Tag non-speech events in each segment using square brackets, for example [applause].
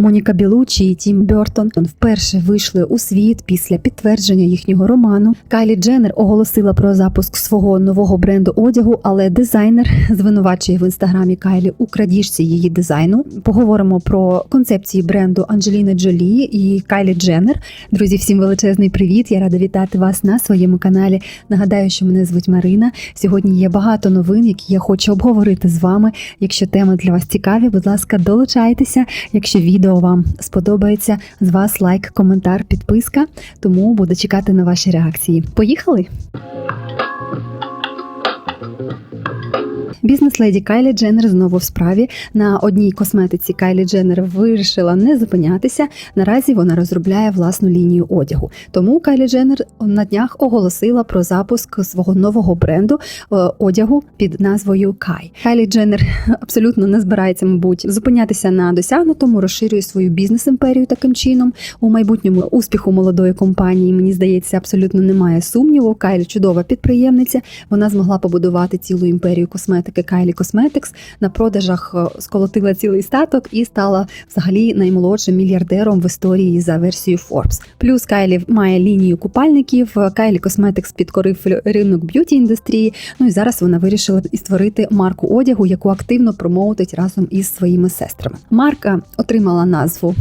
Моніка Білучі і Тім Бертон вперше вийшли у світ після підтвердження їхнього роману. Кайлі Дженнер оголосила про запуск свого нового бренду одягу, але дизайнер звинувачує в інстаграмі Кайлі у крадіжці її дизайну. Поговоримо про концепції бренду Анджеліни Джолі і Кайлі Дженнер. Друзі, всім величезний привіт! Я рада вітати вас на своєму каналі. Нагадаю, що мене звуть Марина. Сьогодні є багато новин, які я хочу обговорити з вами. Якщо теми для вас цікаві, будь ласка, долучайтеся. Якщо відео вам сподобається, з вас лайк, коментар, підписка. Тому буду чекати на ваші реакції. Поїхали! Бізнес-леді Кайлі Дженнер знову в справі. На одній косметиці Кайлі Дженнер вирішила не зупинятися. Наразі вона розробляє власну лінію одягу. Тому Кайлі Дженнер на днях оголосила про запуск свого нового бренду е, одягу під назвою Кай. Кайлі Дженнер абсолютно не збирається, мабуть, зупинятися на досягнутому, розширює свою бізнес-імперію таким чином. У майбутньому успіху молодої компанії, мені здається, абсолютно немає сумніву. Кайлі чудова підприємниця. Вона змогла побудувати цілу імперію косметики Kylie Cosmetics. На продажах е, сколотила цілий статок і стала взагалі наймолодшим мільярдером в історії за версією Forbes. Плюс Кайлі має лінію купальників. Kylie Cosmetics підкорив ринок б'юті індустрії. Ну і зараз вона вирішила і створити марку одягу, яку активно промоутить разом із своїми сестрами. Марка отримала назву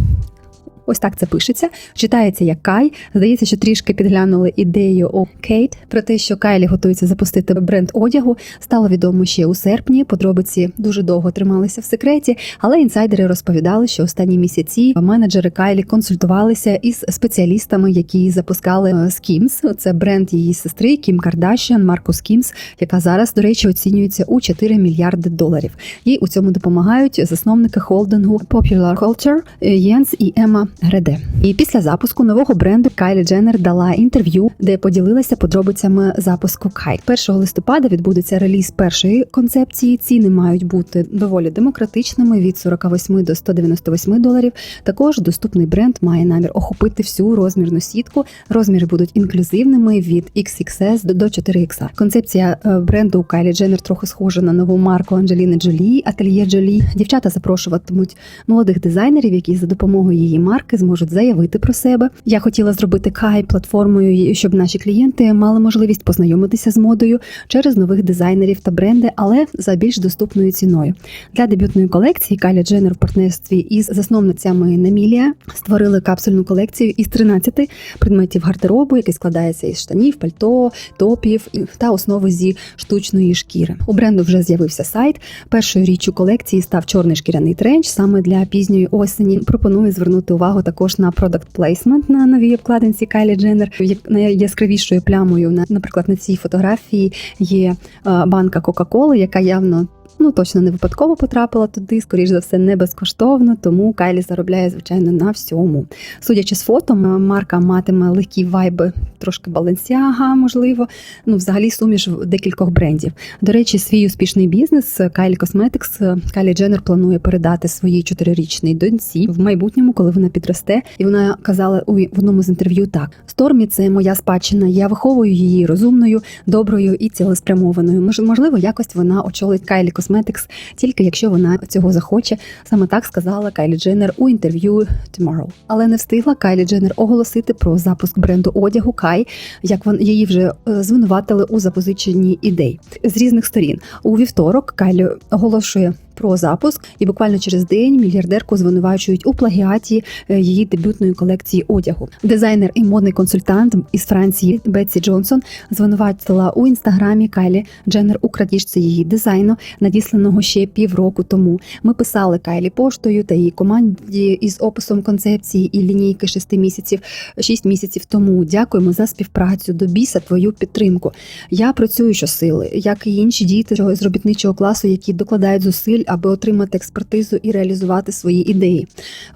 Ось так це пишеться. Читається як Кай. Здається, що трішки підглянули ідею у Кейт про те, що Кайлі готується запустити бренд одягу. Стало відомо ще у серпні. Подробиці дуже довго трималися в секреті, але інсайдери розповідали, що останні місяці менеджери Кайлі консультувалися із спеціалістами, які запускали Skims. Це бренд її сестри Кім Кардашіан, Марко Skims, яка зараз, до речі, оцінюється у 4 мільярди доларів. Їй у цьому допомагають засновники холдингу Popular Culture Єнс і Ема Греде. І після запуску нового бренду Кайлі Дженнер дала інтерв'ю, де поділилася подробицями запуску Кай. 1 листопада відбудеться реліз першої концепції. Ціни мають бути доволі демократичними від 48 до 198 доларів. Також доступний бренд має намір охопити всю розмірну сітку. Розміри будуть інклюзивними від XXS до 4XL. Концепція е, бренду Кайлі Дженнер трохи схожа на нову марку Анджеліни Джолі, Ательє Джолі. Дівчата запрошуватимуть молодих дизайнерів, які за допомогою її марки зможуть заявити про себе. Я хотіла зробити Кай платформою, щоб наші клієнти мали можливість познайомитися з модою через нових дизайнерів та бренди, але за більш доступною ціною. Для дебютної колекції Кайля Дженнер в партнерстві із засновницями Намілія створили капсульну колекцію із 13 предметів гардеробу, який складається із штанів, пальто, топів та основи зі штучної шкіри. У бренду вже з'явився сайт. Першою річчю колекції став чорний шкіряний тренч саме для пізньої осені. Пропоную звернути увагу також на product placement на новій обкладинці Кайлі Дженнер. Найяскравішою плямою на, наприклад, на цій фотографії є банка Кока-Коли, яка явно. Ну, точно не випадково потрапила туди, скоріш за все, не безкоштовно, тому Кайлі заробляє, звичайно, на всьому. Судячи з фото, марка матиме легкі вайби, трошки балансіага, можливо. Ну, взагалі, суміш декількох брендів. До речі, свій успішний бізнес Kylie Cosmetics Кайлі Дженнер планує передати своїй чотирирічній доньці в майбутньому, коли вона підросте. І вона казала у в одному з інтерв'ю так: Стормі це моя спадщина. Я виховую її розумною, доброю і цілеспрямованою. Можливо, якось вона очолить Кайлі Cosmetics, тільки якщо вона цього захоче. Саме так сказала Кайлі Дженнер у інтерв'ю Tomorrow. Але не встигла Кайлі Дженнер оголосити про запуск бренду одягу Кай, як вон її вже звинуватили у запозиченні ідей з різних сторін. У вівторок Кайлі оголошує. Про запуск, і буквально через день мільярдерку звинувачують у плагіаті її дебютної колекції одягу. Дизайнер і модний консультант із Франції Бетсі Джонсон звинуватила у інстаграмі Кайлі Дженнер у крадіжці її дизайну, надісланого ще півроку тому. Ми писали Кайлі поштою та її команді із описом концепції і лінійки шести місяців, шість місяців тому. Дякуємо за співпрацю. До біса твою підтримку. Я працюю щосили, як і інші діти з робітничого класу, які докладають зусиль аби отримати експертизу і реалізувати свої ідеї.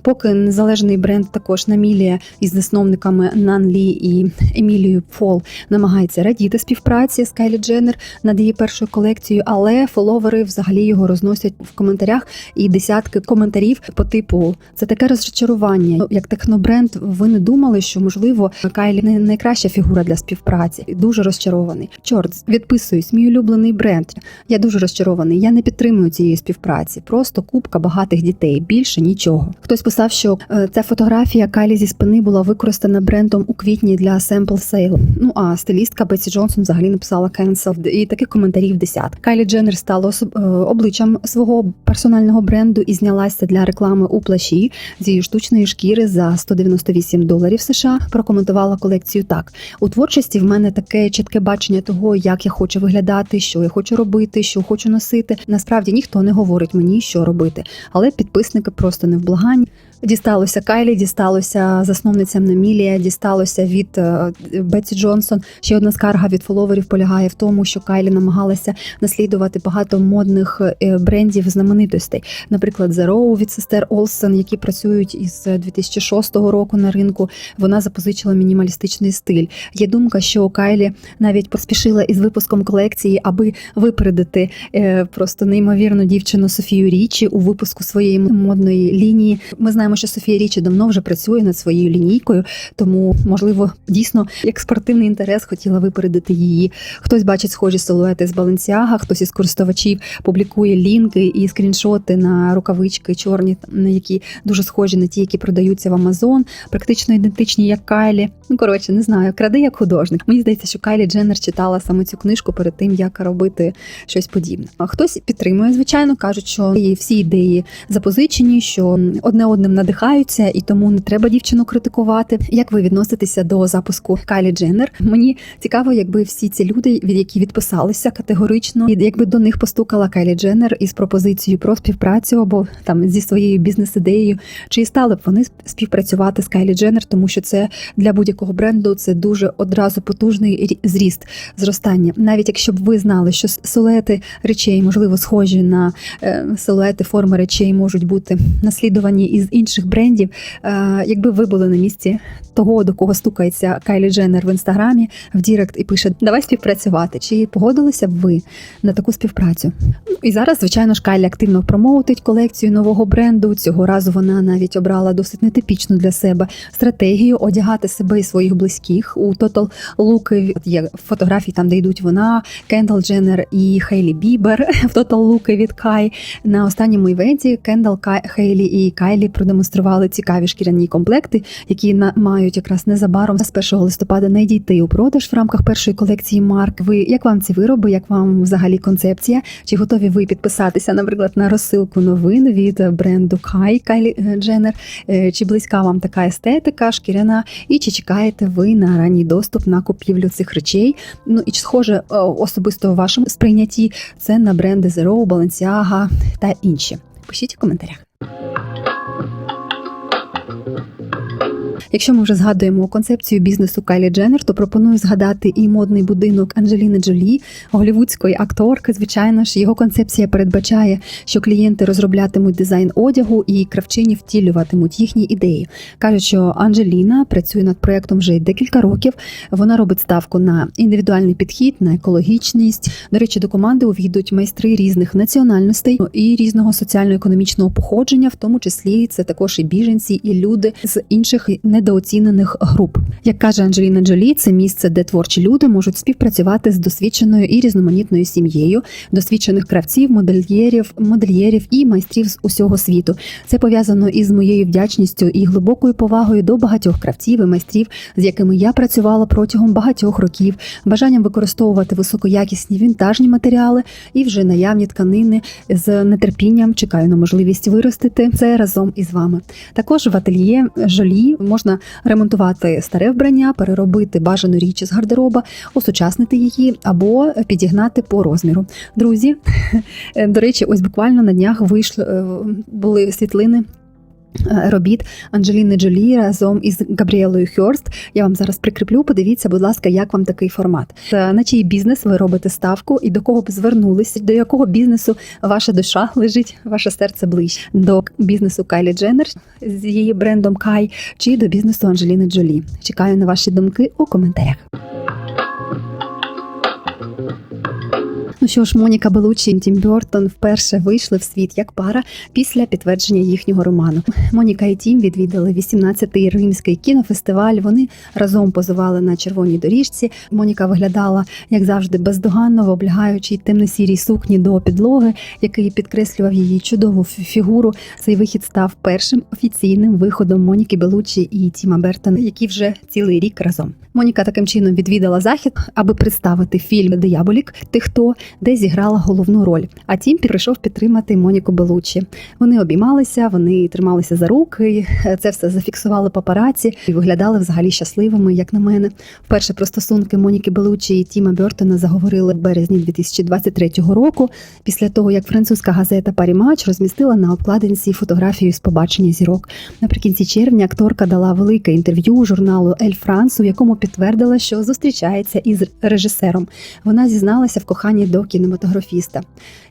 Поки незалежний бренд також Намілія із засновниками Нан Лі і Емілією Фол намагається радіти співпраці з Кайлі Дженнер над її першою колекцією, але фоловери взагалі його розносять в коментарях і десятки коментарів по типу це таке розчарування. Як технобренд, ви не думали, що можливо Кайлі не найкраща фігура для співпраці. Дуже розчарований. Чорт, відписуюсь, мій улюблений бренд. Я дуже розчарований. Я не підтримую цієї співпраці співпраці. Просто купка багатих дітей, більше нічого. Хтось писав, що е, ця фотографія Кайлі зі спини була використана брендом у квітні для sample sale. Ну а стилістка Бетсі Джонсон взагалі написала cancelled, і таких коментарів десят. Кайлі Дженнер стала е, обличчям свого персонального бренду і знялася для реклами у плащі з її штучної шкіри за 198 доларів США. Прокоментувала колекцію так: у творчості в мене таке чітке бачення того, як я хочу виглядати, що я хочу робити, що хочу носити. Насправді ніхто не говорить мені, що робити, але підписники просто не вблагані. Дісталося Кайлі, дісталося засновницям Намілія, дісталося від е, Бетсі Джонсон. Ще одна скарга від фоловерів полягає в тому, що Кайлі намагалася наслідувати багато модних е, брендів знаменитостей, наприклад, Zero від сестер Олсен, які працюють із 2006 року на ринку. Вона запозичила мінімалістичний стиль. Є думка, що Кайлі навіть поспішила із випуском колекції, аби випередити е, просто неймовірну дівчину Софію Річі у випуску своєї модної лінії. Ми знаємо, що Софія Річі давно вже працює над своєю лінійкою, тому можливо дійсно як спортивний інтерес хотіла випередити її. Хтось бачить схожі силуети з Баленсіага, хтось із користувачів публікує лінки і скріншоти на рукавички чорні, які дуже схожі на ті, які продаються в Амазон, практично ідентичні як Кайлі. Ну коротше, не знаю, кради як художник. Мені здається, що Кайлі Дженнер читала саме цю книжку перед тим, як робити щось подібне. А хтось підтримує, звичайно, кажуть, що всі ідеї запозичені, що одне одним надихаються, і тому не треба дівчину критикувати. Як ви відноситеся до запуску Кайлі Дженнер? Мені цікаво, якби всі ці люди, від які відписалися категорично, і якби до них постукала Кайлі Дженнер із пропозицією про співпрацю або там зі своєю бізнес-ідеєю, чи стали б вони співпрацювати з Кайлі Дженнер, тому що це для будь-якого бренду це дуже одразу потужний зріст зростання. Навіть якщо б ви знали, що силуети речей можливо схожі на е, силуети форми речей можуть бути наслідувані із інших брендів. Е, якби ви були на місці того, до кого стукається Кайлі Дженнер в інстаграмі в Дірект і пише Давай співпрацювати. Чи погодилися б ви на таку співпрацю? Ну, І зараз, звичайно ж, Кайлі активно промоутить колекцію нового бренду. Цього разу вона навіть обрала досить нетипічну для себе стратегію одягати себе і своїх близьких у Total Look. Є фотографії там, де йдуть вона, Кендал Дженнер і Хейлі Бібер [laughs] в Total Look від Кай. На останньому івенті Кендал Хейлі і Кайлі продемонстрували цікаві шкіряні комплекти, які на мають якраз незабаром з 1 листопада надійти у продаж в рамках першої колекції марк. Ви як вам ці вироби? Як вам взагалі концепція? Чи готові ви підписатися, наприклад, на розсилку новин від бренду Кай Кайлі Дженнер? Чи близька вам така естетика, шкіряна? І чи чекаєте ви на ранній доступ на купівлю цих речей? Ну і схоже особисто у вашому сприйнятті це на бренди Zero, Balenciaga та інші? Пишіть у коментарях. Якщо ми вже згадуємо концепцію бізнесу Кайлі Дженнер, то пропоную згадати і модний будинок Анджеліни Джолі, голівудської акторки. Звичайно ж, його концепція передбачає, що клієнти розроблятимуть дизайн одягу і кравчині втілюватимуть їхні ідеї. кажуть, що Анджеліна працює над проектом вже декілька років. Вона робить ставку на індивідуальний підхід, на екологічність. До речі, до команди увійдуть майстри різних національностей і різного соціально-економічного походження, в тому числі це також і біженці, і люди з інших недооцінених груп. Як каже Анджеліна Джолі, це місце, де творчі люди можуть співпрацювати з досвідченою і різноманітною сім'єю, досвідчених кравців, модельєрів, модельєрів і майстрів з усього світу. Це пов'язано із моєю вдячністю і глибокою повагою до багатьох кравців і майстрів, з якими я працювала протягом багатьох років, бажанням використовувати високоякісні вінтажні матеріали і вже наявні тканини з нетерпінням чекаю на можливість виростити це разом із вами. Також в ательє жолі можна ремонтувати старе вбрання, переробити бажану річ з гардероба, осучаснити її або підігнати по розміру. Друзі, [laughs] до речі, ось буквально на днях вийшли е, були світлини. Е, Робіт Анджеліни Джолі разом із Габріелою Хьорст. Я вам зараз прикріплю. Подивіться, будь ласка, як вам такий формат. На чий бізнес ви робите ставку і до кого б звернулися, до якого бізнесу ваша душа лежить, ваше серце ближче до бізнесу Кайлі Дженнер з її брендом Кай чи до бізнесу Анджеліни Джолі. Чекаю на ваші думки у коментарях. Ну що ж, Моніка Белучі і Тім Бертон вперше вийшли в світ як пара після підтвердження їхнього роману. Моніка і Тім відвідали 18-й римський кінофестиваль. Вони разом позували на червоній доріжці. Моніка виглядала, як завжди, бездоганно в облягаючій темно-сірій сукні до підлоги, який підкреслював її чудову фігуру. Цей вихід став першим офіційним виходом Моніки Белучі і Тіма Бертона, які вже цілий рік разом. Моніка таким чином відвідала захід, аби представити фільм Дияболік Ти хто, де зіграла головну роль. А Тім прийшов підтримати Моніку Белучі. Вони обіймалися, вони трималися за руки. Це все зафіксували папараці і виглядали взагалі щасливими, як на мене. Вперше про стосунки Моніки Белучі і Тіма Бертона заговорили в березні 2023 року, після того як французька газета Парімач розмістила на обкладинці фотографію з побачення зірок. Наприкінці червня акторка дала велике інтерв'ю журналу Ель Франс, у якому підтвердила, що зустрічається із режисером. Вона зізналася в коханні до кінематографіста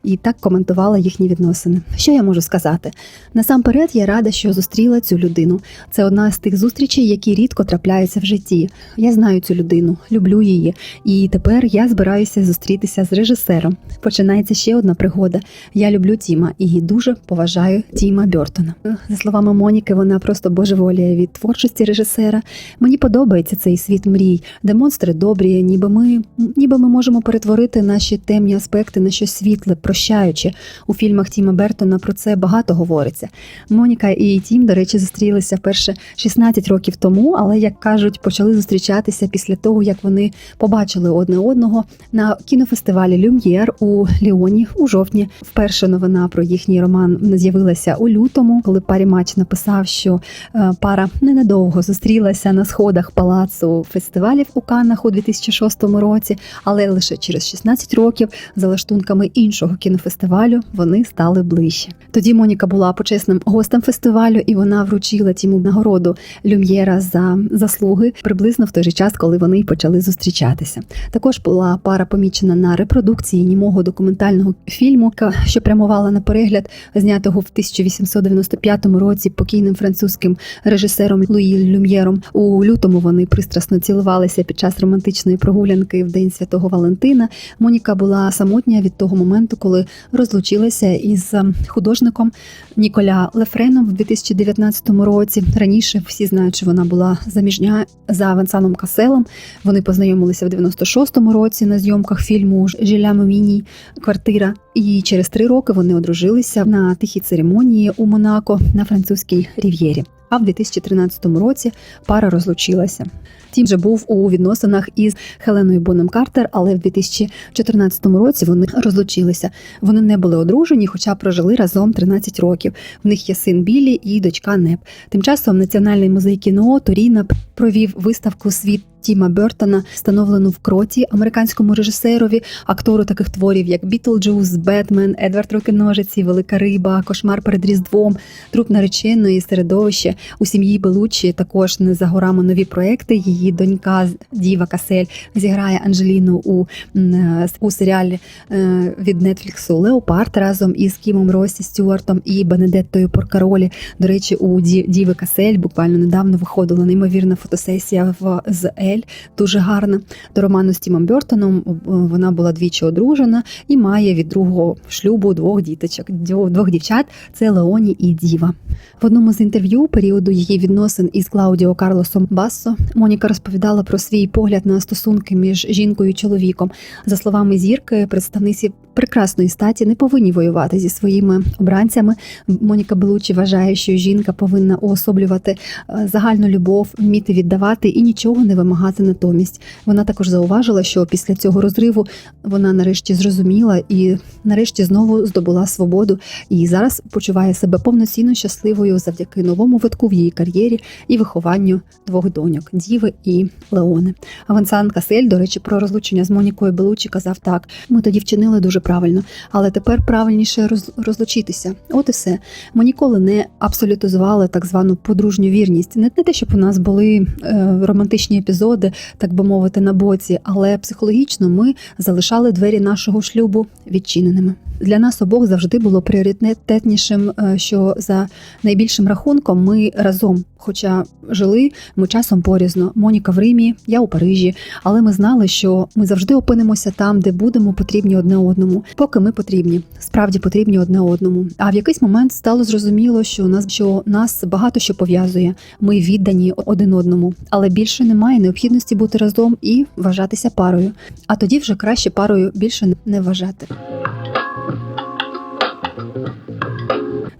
і так коментувала їхні відносини. Що я можу сказати? Насамперед, я рада, що зустріла цю людину. Це одна з тих зустрічей, які рідко трапляються в житті. Я знаю цю людину, люблю її, і тепер я збираюся зустрітися з режисером. Починається ще одна пригода. Я люблю Тіма і дуже поважаю Тіма Бертона. За словами Моніки, вона просто божеволіє від творчості режисера. Мені подобається цей світ мрій, де монстри добрі, ніби ми, ніби ми можемо перетворити наші темні аспекти на щось світле, прощаючи. У фільмах Тіма Бертона про це багато говориться. Моніка і Тім, до речі, зустрілися вперше 16 років тому, але як кажуть, почали зустрічатися після того, як вони побачили одне одного на кінофестивалі Люм'єр у Ліоні у жовтні. Вперше новина про їхній роман з'явилася у лютому, коли парі матч написав, що е, пара ненадовго зустрілася на сходах палацу фестивалів у Каннах у 2006 році, але лише через 16 років за лаштунками іншого кінофестивалю вони стали ближче. Тоді Моніка була почесним гостем фестивалю, і вона вручила Тіму нагороду Люм'єра за заслуги приблизно в той же час, коли вони почали зустрічатися. Також була пара помічена на репродукції німого документального фільму, що прямувала на перегляд, знятого в 1895 році покійним французьким режисером Луї Люм'єром. У лютому вони пристрасно цілувалися під час романтичної прогулянки в День Святого Валентина. Моніка була самотня від того моменту, коли розлучилася із ем, художником Ніколя Лефреном в 2019 році. Раніше всі знають, що вона була заміжня за Венсаном Каселом. Вони познайомилися в 96-му році на зйомках фільму Жиля Муміні Квартира. І через три роки вони одружилися на тихій церемонії у Монако на французькій рів'єрі. А в 2013 році пара розлучилася. Тім же був у відносинах із Хеленою Боном Картер, але в 2014 році вони розлучилися. Вони не були одружені, хоча прожили разом 13 років. В них є син Білі і дочка Неп. Тим часом Національний музей кіно Торіна провів виставку Світ. Тіма Бертона, встановлену в кроті американському режисерові, актору таких творів, як Бітлджус, Бетмен, Едвард Рокеножиці, Велика Риба, Кошмар перед Різдвом, Труп нареченої, середовище у сім'ї Белучі. Також не за горами нові проекти. Її донька Діва Касель зіграє Анжеліну у, е, у серіалі е, від Нетфліксу Леопард разом із Кімом Росі Стюартом і Бенедеттою Поркаролі. До речі, у Ді- Діви Касель буквально недавно виходила неймовірна фотосесія в з Ель, дуже гарна. До роману з Тімом Бертоном вона була двічі одружена і має від другого шлюбу двох діточок, двох дівчат. Це Леоні і Діва. В одному з інтерв'ю періоду її відносин із Клаудіо Карлосом Бассо Моніка розповідала про свій погляд на стосунки між жінкою і чоловіком. За словами зірки, представниці прекрасної статі не повинні воювати зі своїми обранцями. Моніка Белучі вважає, що жінка повинна уособлювати е, загальну любов, вміти віддавати і нічого не вимагати натомість. Вона також зауважила, що після цього розриву вона нарешті зрозуміла і нарешті знову здобула свободу і зараз почуває себе повноцінно щасливою завдяки новому витку в її кар'єрі і вихованню двох доньок Діви і Леони. А Венсан Касель, до речі, про розлучення з Монікою Белучі казав так: ми тоді вчинили дуже правильно, але тепер правильніше роз, розлучитися. От і все. Ми ніколи не абсолютизували так звану подружню вірність. Не те, щоб у нас були е, романтичні епізоди. Природи, так би мовити, на боці, але психологічно ми залишали двері нашого шлюбу відчиненими. Для нас обох завжди було пріоритетнішим, е, що за найбільшим рахунком ми разом. Хоча жили ми часом порізно. Моніка в Римі, я у Парижі, але ми знали, що ми завжди опинимося там, де будемо потрібні одне одному. Поки ми потрібні, справді потрібні одне одному. А в якийсь момент стало зрозуміло, що нас що нас багато що пов'язує. Ми віддані один одному, але більше немає необхідності бути разом і вважатися парою. А тоді вже краще парою більше не вважати.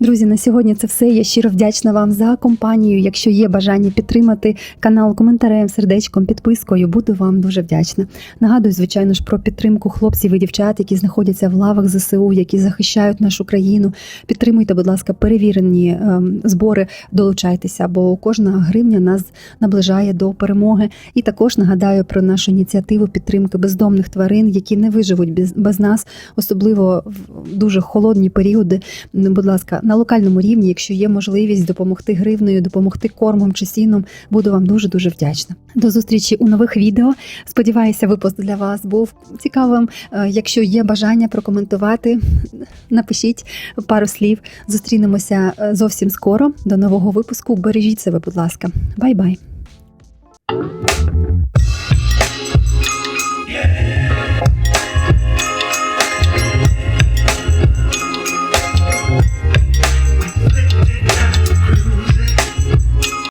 Друзі, на сьогодні це все. Я щиро вдячна вам за компанію. Якщо є бажання підтримати канал коментарем, сердечком, підпискою, буду вам дуже вдячна. Нагадую, звичайно ж, про підтримку хлопців і дівчат, які знаходяться в лавах ЗСУ, які захищають нашу країну. Підтримуйте, будь ласка, перевірені ем, збори, долучайтеся, бо кожна гривня нас наближає до перемоги. І також нагадаю про нашу ініціативу підтримки бездомних тварин, які не виживуть без, без нас, особливо в дуже холодні періоди. Будь ласка, на локальному рівні, якщо є можливість допомогти гривнею, допомогти кормом чи сіном, буду вам дуже дуже вдячна. До зустрічі у нових відео. Сподіваюся, випуск для вас був цікавим. Е, Якщо є бажання прокоментувати, напишіть пару слів. Зустрінемося е, зовсім скоро. До нового випуску. Бережіть себе, будь ласка. Бай-бай.